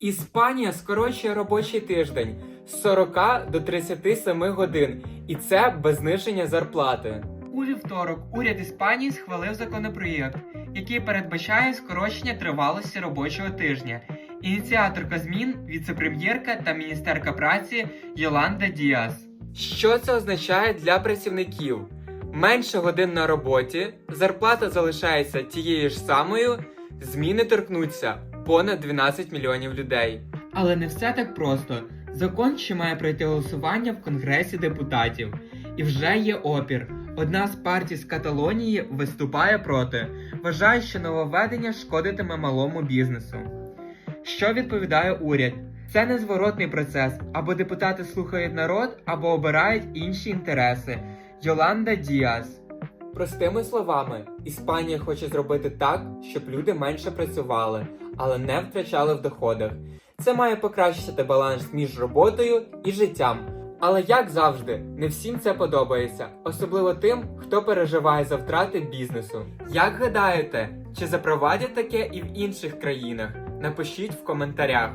Іспанія скорочує робочий тиждень з 40 до 37 годин, і це без зниження зарплати. У вівторок уряд Іспанії схвалив законопроєкт, який передбачає скорочення тривалості робочого тижня. Ініціаторка змін віцепрем'єрка та міністерка праці Йоланда Діас. Що це означає для працівників? Менше годин на роботі, зарплата залишається тією ж самою, зміни торкнуться понад 12 мільйонів людей. Але не все так просто. Закон ще має пройти голосування в Конгресі депутатів. І вже є опір. Одна з партій з Каталонії виступає проти, вважає, що нововведення шкодитиме малому бізнесу. Що відповідає уряд? Це незворотний процес, або депутати слухають народ, або обирають інші інтереси. Йоланда Діас. Простими словами, Іспанія хоче зробити так, щоб люди менше працювали, але не втрачали в доходах. Це має покращити баланс між роботою і життям. Але як завжди, не всім це подобається, особливо тим, хто переживає за втрати бізнесу. Як гадаєте, чи запровадять таке і в інших країнах? Напишіть в коментарях.